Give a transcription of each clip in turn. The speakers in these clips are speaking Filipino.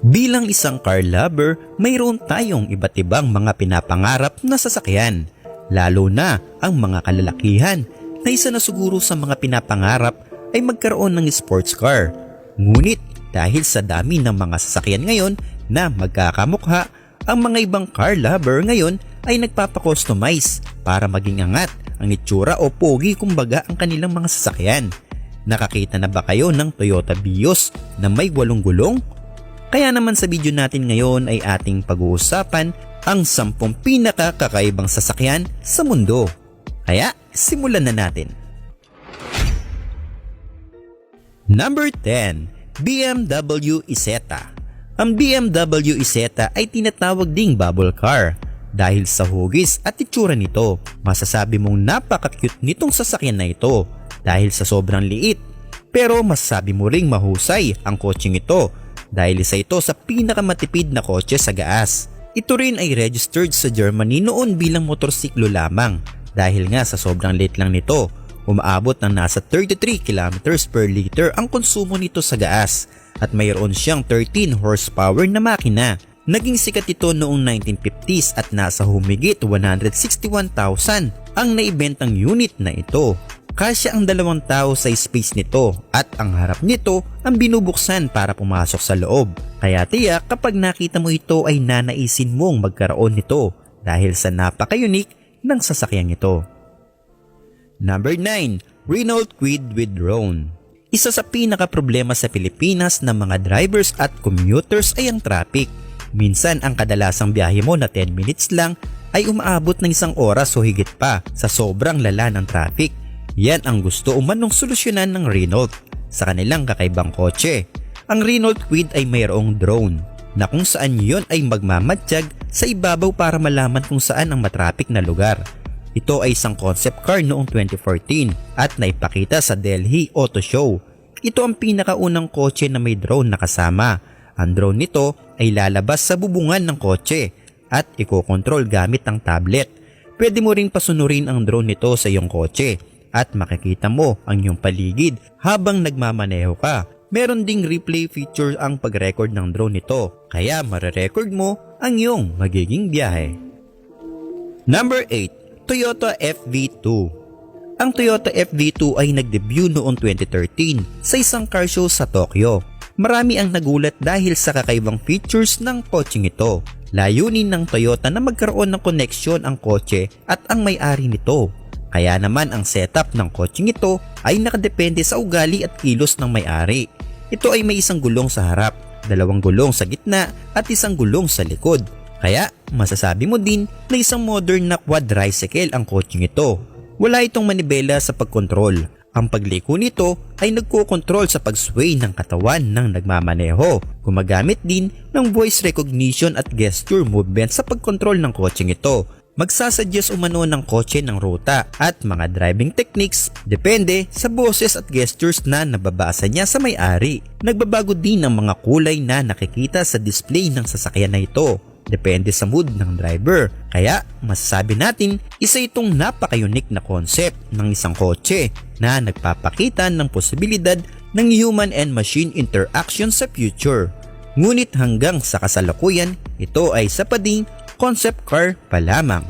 Bilang isang car lover, mayroon tayong iba't ibang mga pinapangarap na sasakyan. Lalo na ang mga kalalakihan na isa na siguro sa mga pinapangarap ay magkaroon ng sports car. Ngunit dahil sa dami ng mga sasakyan ngayon na magkakamukha, ang mga ibang car lover ngayon ay nagpapakustomize para maging angat ang itsura o pogi kumbaga ang kanilang mga sasakyan. Nakakita na ba kayo ng Toyota Vios na may walong gulong? Kaya naman sa video natin ngayon ay ating pag-uusapan ang 10 pinakakakaibang sasakyan sa mundo. Kaya simulan na natin. Number 10, BMW Isetta. Ang BMW Isetta ay tinatawag ding bubble car dahil sa hugis at itsura nito. Masasabi mong napaka-cute nitong sasakyan na ito dahil sa sobrang liit. Pero masasabi mo ring mahusay ang kotseng ito dahil isa ito sa pinakamatipid na kotse sa gaas. Ito rin ay registered sa Germany noon bilang motorsiklo lamang dahil nga sa sobrang liit lang nito. Umaabot ng nasa 33 km per liter ang konsumo nito sa gaas at mayroon siyang 13 horsepower na makina. Naging sikat ito noong 1950s at nasa humigit 161,000 ang naibentang unit na ito. Kasya ang dalawang tao sa space nito at ang harap nito ang binubuksan para pumasok sa loob. Kaya tiyak kapag nakita mo ito ay nanaisin mong magkaroon nito dahil sa napaka-unique ng sasakyang ito. Number 9. Renault Kwid with Drone Isa sa pinaka-problema sa Pilipinas ng mga drivers at commuters ay ang traffic. Minsan ang kadalasang biyahe mo na 10 minutes lang ay umaabot ng isang oras o higit pa sa sobrang lala ng traffic. Yan ang gusto umanong solusyonan ng Renault sa kanilang kakaibang kotse. Ang Renault Kwid ay mayroong drone na kung saan yon ay magmamatsyag sa ibabaw para malaman kung saan ang matraffic na lugar. Ito ay isang concept car noong 2014 at naipakita sa Delhi Auto Show. Ito ang pinakaunang kotse na may drone na kasama. Ang drone nito ay lalabas sa bubungan ng kotse at ikokontrol gamit ang tablet. Pwede mo ring pasunurin ang drone nito sa iyong kotse at makikita mo ang iyong paligid habang nagmamaneho ka. Meron ding replay feature ang pag-record ng drone nito kaya marerecord mo ang iyong magiging biyahe. Number 8, Toyota FV2 Ang Toyota FV2 ay nag-debut noong 2013 sa isang car show sa Tokyo. Marami ang nagulat dahil sa kakaibang features ng kotseng ito. Layunin ng Toyota na magkaroon ng koneksyon ang kotse at ang may-ari nito kaya naman ang setup ng kotseng ito ay nakadepende sa ugali at kilos ng may-ari. Ito ay may isang gulong sa harap, dalawang gulong sa gitna at isang gulong sa likod. Kaya masasabi mo din na isang modern na quadricycle ang kotseng ito. Wala itong manibela sa pagkontrol. Ang pagliko nito ay nagkokontrol sa pag-sway ng katawan ng nagmamaneho. Gumagamit din ng voice recognition at gesture movement sa pagkontrol ng kotseng ito magsasuggest umano ng kotse ng ruta at mga driving techniques depende sa boses at gestures na nababasa niya sa may-ari. Nagbabago din ang mga kulay na nakikita sa display ng sasakyan na ito. Depende sa mood ng driver. Kaya masasabi natin isa itong napaka-unique na concept ng isang kotse na nagpapakita ng posibilidad ng human and machine interaction sa future. Ngunit hanggang sa kasalukuyan, ito ay sa pading concept car pa lamang.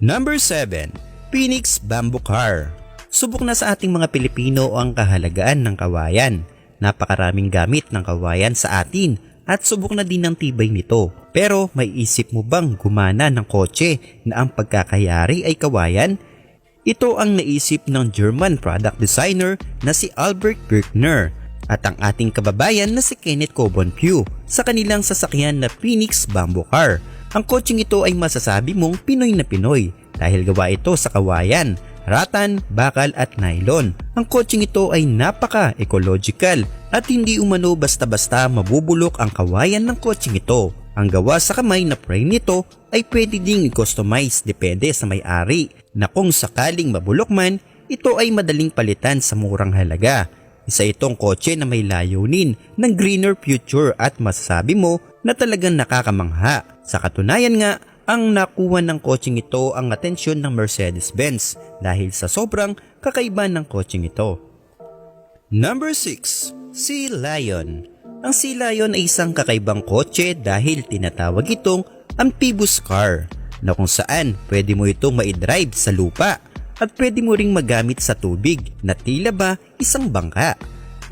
Number 7. Phoenix Bamboo Car Subok na sa ating mga Pilipino ang kahalagaan ng kawayan. Napakaraming gamit ng kawayan sa atin at subok na din ng tibay nito. Pero may isip mo bang gumana ng kotse na ang pagkakayari ay kawayan? Ito ang naisip ng German product designer na si Albert Birkner at ang ating kababayan na si Kenneth Cobonpue sa kanilang sasakyan na Phoenix Bamboo Car. Ang kotseng ito ay masasabi mong Pinoy na Pinoy dahil gawa ito sa kawayan, ratan, bakal at nylon. Ang kotseng ito ay napaka-ecological at hindi umano basta-basta mabubulok ang kawayan ng kotseng ito. Ang gawa sa kamay na frame nito ay pwede ding i-customize depende sa may-ari na kung sakaling mabulok man, ito ay madaling palitan sa murang halaga. Isa itong kotse na may layunin ng greener future at masasabi mo na talagang nakakamangha. Sa katunayan nga, ang nakuha ng kotseng ito ang atensyon ng Mercedes-Benz dahil sa sobrang kakaiba ng kotseng ito. Number 6. Sea Lion Ang Sea Lion ay isang kakaibang kotse dahil tinatawag itong amphibious car na kung saan pwede mo itong maidrive sa lupa at pwede mo ring magamit sa tubig na tila ba isang bangka.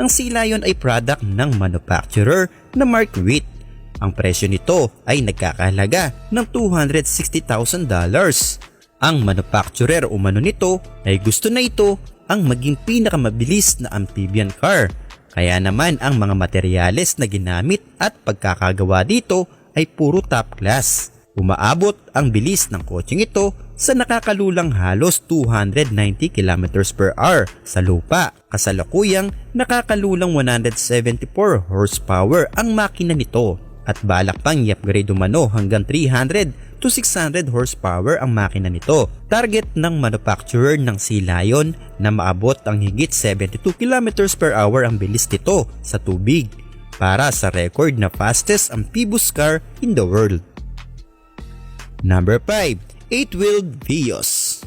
Ang Sea Lion ay product ng manufacturer na Mark Witt. Ang presyo nito ay nagkakahalaga ng $260,000. Ang manufacturer umano nito ay gusto na ito ang maging pinakamabilis na amphibian car. Kaya naman ang mga materyales na ginamit at pagkakagawa dito ay puro top class. Umaabot ang bilis ng kotseng ito sa nakakalulang halos 290 km per hour sa lupa. Kasalukuyang nakakalulang 174 horsepower ang makina nito at balak pang i-upgrade umano hanggang 300 to 600 horsepower ang makina nito. Target ng manufacturer ng Sea Lion na maabot ang higit 72 km per hour ang bilis nito sa tubig para sa record na fastest amphibious car in the world. Number 5. 8-wheeled Vios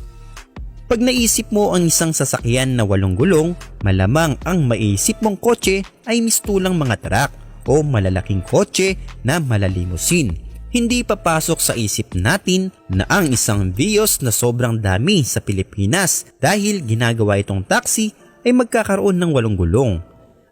Pag naisip mo ang isang sasakyan na walong gulong, malamang ang maisip mong kotse ay mistulang mga truck o malalaking kotse na malalimusin. Hindi papasok sa isip natin na ang isang Vios na sobrang dami sa Pilipinas dahil ginagawa itong taxi ay magkakaroon ng walong gulong.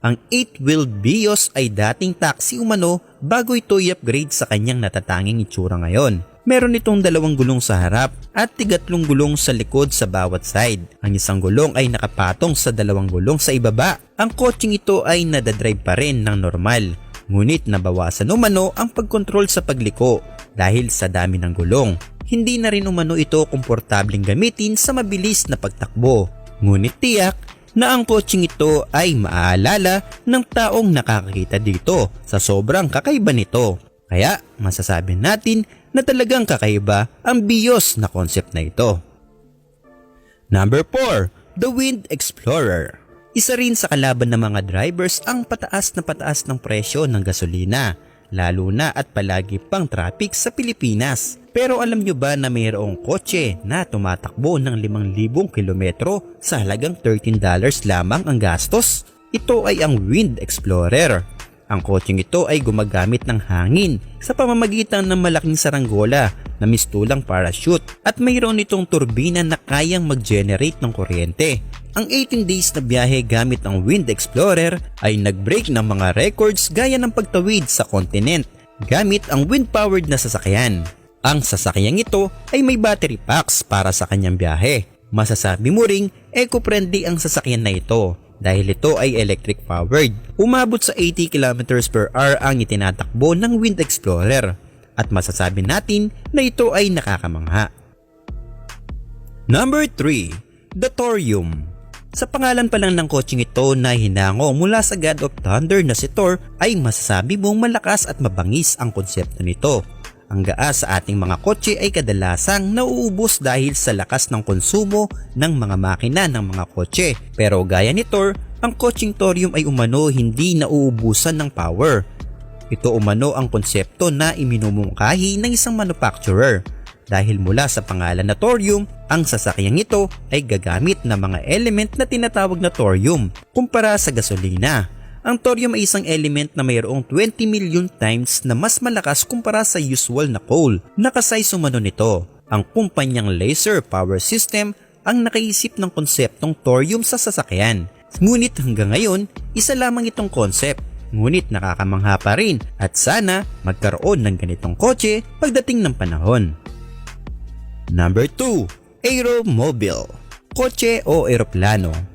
Ang 8-wheeled Vios ay dating taxi umano bago ito i-upgrade sa kanyang natatanging itsura ngayon. Meron itong dalawang gulong sa harap at tigatlong gulong sa likod sa bawat side. Ang isang gulong ay nakapatong sa dalawang gulong sa ibaba. Ang kotseng ito ay nadadrive pa rin ng normal. Ngunit nabawasan umano ang pagkontrol sa pagliko dahil sa dami ng gulong. Hindi na rin umano ito komportabling gamitin sa mabilis na pagtakbo. Ngunit tiyak na ang kotseng ito ay maaalala ng taong nakakakita dito sa sobrang kakaiba nito. Kaya masasabi natin na talagang kakaiba ang BIOS na concept na ito. Number 4. The Wind Explorer Isa rin sa kalaban ng mga drivers ang pataas na pataas ng presyo ng gasolina, lalo na at palagi pang traffic sa Pilipinas. Pero alam nyo ba na mayroong kotse na tumatakbo ng 5,000 kilometro sa halagang $13 lamang ang gastos? Ito ay ang Wind Explorer. Ang kotseng ito ay gumagamit ng hangin sa pamamagitan ng malaking saranggola na mistulang parachute at mayroon itong turbina na kayang mag-generate ng kuryente. Ang 18 days na biyahe gamit ang Wind Explorer ay nag-break ng mga records gaya ng pagtawid sa kontinent gamit ang wind-powered na sasakyan. Ang sasakyang ito ay may battery packs para sa kanyang biyahe. Masasabi mo ring eco-friendly ang sasakyan na ito dahil ito ay electric powered. Umabot sa 80 km per hour ang itinatakbo ng Wind Explorer at masasabi natin na ito ay nakakamangha. Number 3. The Thorium Sa pangalan pa lang ng kotseng ito na hinango mula sa God of Thunder na si Thor ay masasabi mong malakas at mabangis ang konsepto nito. Ang gaas sa ating mga kotse ay kadalasang nauubos dahil sa lakas ng konsumo ng mga makina ng mga kotse. Pero gaya ni Thor, ang kotseng Thorium ay umano hindi nauubusan ng power. Ito umano ang konsepto na iminumungkahi ng isang manufacturer. Dahil mula sa pangalan na thorium, ang sasakyang ito ay gagamit ng mga element na tinatawag na thorium kumpara sa gasolina. Ang thorium ay isang element na mayroong 20 million times na mas malakas kumpara sa usual na coal. Nakasay sumano nito. Ang kumpanyang Laser Power System ang nakaisip ng konseptong thorium sa sasakyan. Ngunit hanggang ngayon, isa lamang itong concept. Ngunit nakakamangha pa rin at sana magkaroon ng ganitong kotse pagdating ng panahon. Number 2. Aeromobile Kotse o eroplano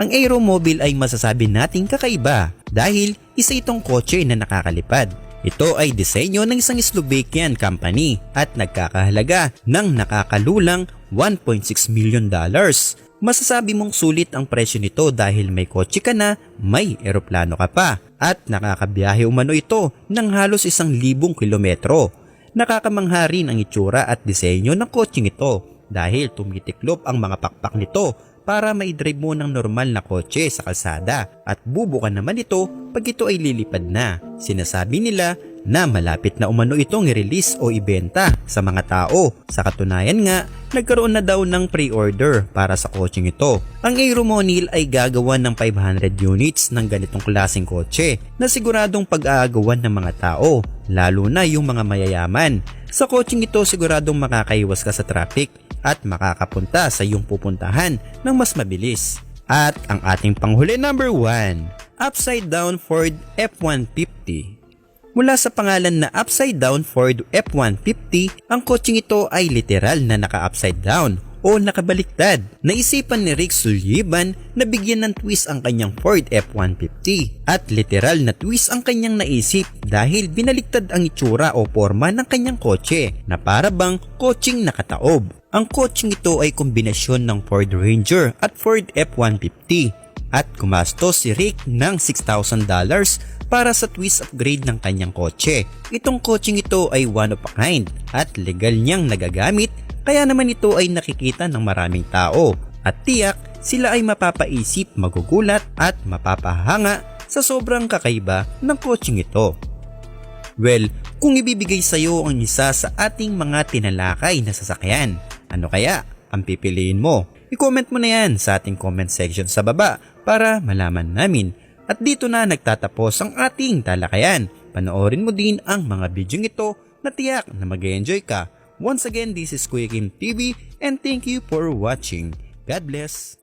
Ang aeromobile ay masasabi nating kakaiba dahil isa itong kotse na nakakalipad. Ito ay disenyo ng isang Slovakian company at nagkakahalaga ng nakakalulang 1.6 million dollars. Masasabi mong sulit ang presyo nito dahil may kotse ka na, may eroplano ka pa at nakakabiyahe umano ito ng halos isang libong kilometro. Nakakamangha rin ang itsura at disenyo ng kotseng ito dahil tumitiklop ang mga pakpak nito para maidrive mo ng normal na kotse sa kalsada at bubukan naman ito pag ito ay lilipad na. Sinasabi nila na malapit na umano itong i-release o ibenta sa mga tao. Sa katunayan nga, nagkaroon na daw ng pre-order para sa kotseng ito. Ang Aeromonil ay gagawa ng 500 units ng ganitong klaseng kotse na siguradong pag-aagawan ng mga tao, lalo na yung mga mayayaman. Sa kotseng ito siguradong makakaiwas ka sa traffic at makakapunta sa iyong pupuntahan ng mas mabilis. At ang ating panghuli number 1, Upside Down Ford F-150. Mula sa pangalan na Upside Down Ford F-150, ang kotseng ito ay literal na naka-upside down o nakabaliktad. Naisipan ni Rick Sullivan na bigyan ng twist ang kanyang Ford F-150 at literal na twist ang kanyang naisip dahil binaliktad ang itsura o forma ng kanyang kotse na para bang kotseng nakataob. Ang kotseng ito ay kombinasyon ng Ford Ranger at Ford F-150 at gumastos si Rick ng $6,000 para sa twist upgrade ng kanyang kotse. Itong kotseng ito ay one of a kind at legal niyang nagagamit kaya naman ito ay nakikita ng maraming tao at tiyak sila ay mapapaisip, magugulat at mapapahanga sa sobrang kakaiba ng kotseng ito. Well, kung ibibigay sa iyo ang isa sa ating mga tinalakay na sasakyan, ano kaya ang pipiliin mo? I-comment mo na yan sa ating comment section sa baba para malaman namin. At dito na nagtatapos ang ating talakayan. Panoorin mo din ang mga video ito na tiyak na mag enjoy ka. Once again, this is Kuya Kim TV and thank you for watching. God bless.